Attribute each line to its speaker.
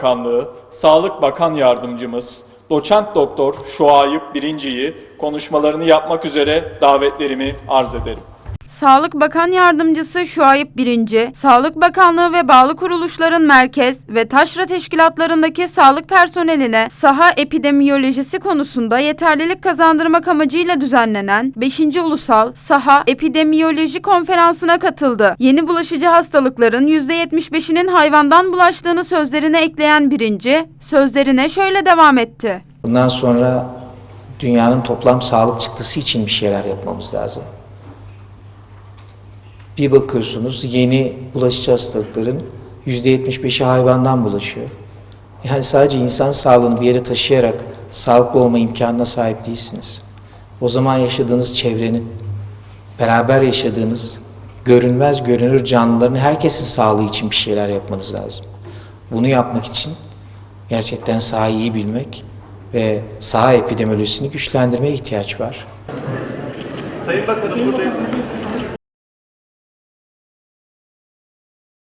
Speaker 1: Bakanlığı, Sağlık Bakan Yardımcımız, Doçent Doktor Şuayip Birinci'yi konuşmalarını yapmak üzere davetlerimi arz ederim.
Speaker 2: Sağlık Bakan Yardımcısı Şuayip Birinci, Sağlık Bakanlığı ve bağlı kuruluşların merkez ve taşra teşkilatlarındaki sağlık personeline saha epidemiyolojisi konusunda yeterlilik kazandırmak amacıyla düzenlenen 5. Ulusal Saha Epidemiyoloji Konferansı'na katıldı. Yeni bulaşıcı hastalıkların %75'inin hayvandan bulaştığını sözlerine ekleyen Birinci, sözlerine şöyle devam etti.
Speaker 3: Bundan sonra dünyanın toplam sağlık çıktısı için bir şeyler yapmamız lazım. Bir bakıyorsunuz yeni bulaşıcı hastalıkların %75'i hayvandan bulaşıyor. Yani sadece insan sağlığını bir yere taşıyarak sağlıklı olma imkanına sahip değilsiniz. O zaman yaşadığınız çevrenin, beraber yaşadığınız görünmez görünür canlıların herkesin sağlığı için bir şeyler yapmanız lazım. Bunu yapmak için gerçekten sahayı iyi bilmek ve saha epidemiolojisini güçlendirmeye ihtiyaç var.
Speaker 4: Sayın Bakanım buradayız.